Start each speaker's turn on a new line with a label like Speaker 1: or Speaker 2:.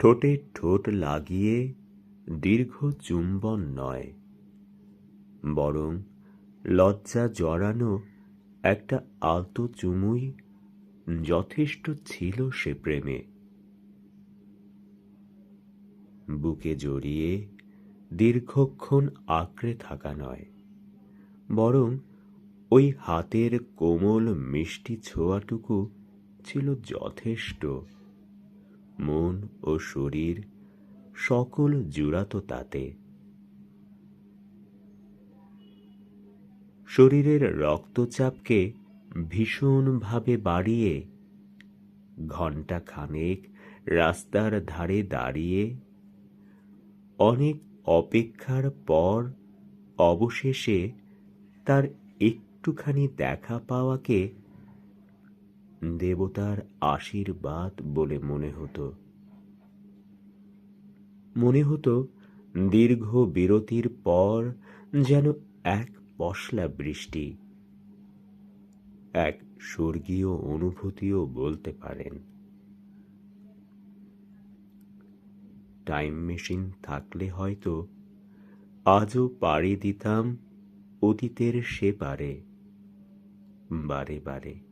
Speaker 1: ঠোঁটে ঠোঁট লাগিয়ে দীর্ঘ চুম্বন নয়, বরং লজ্জা জড়ানো একটা আলতো চুমুই যথেষ্ট ছিল সে প্রেমে। বুকে জড়িয়ে দীর্ঘক্ষণ আঁকড়ে থাকা নয়, বরং ওই হাতের কোমল মিষ্টি ছোঁয়াটুকু ছিল যথেষ্ট। মন ও শরীর সকল জুড়াত তাতে। শরীরের রক্তচাপকে ভীষণভাবে বাড়িয়ে ঘণ্টা খানেক রাস্তার ধারে দাঁড়িয়ে অনেক অপেক্ষার পর অবশেষে তার একটুখানি দেখা পাওয়াকে দেবতার আশীর্বাদ বলে মনে হতো। মনে হতো দীর্ঘ বিরতির পর যেন এক পশলা বৃষ্টি এক স্বর্গীয় অনুভূতিও বলতে পারেন। টাইম মেশিন থাকলে হয়তো আজও পাড়ি দিতাম অতীতের সে পারে বারে বারে।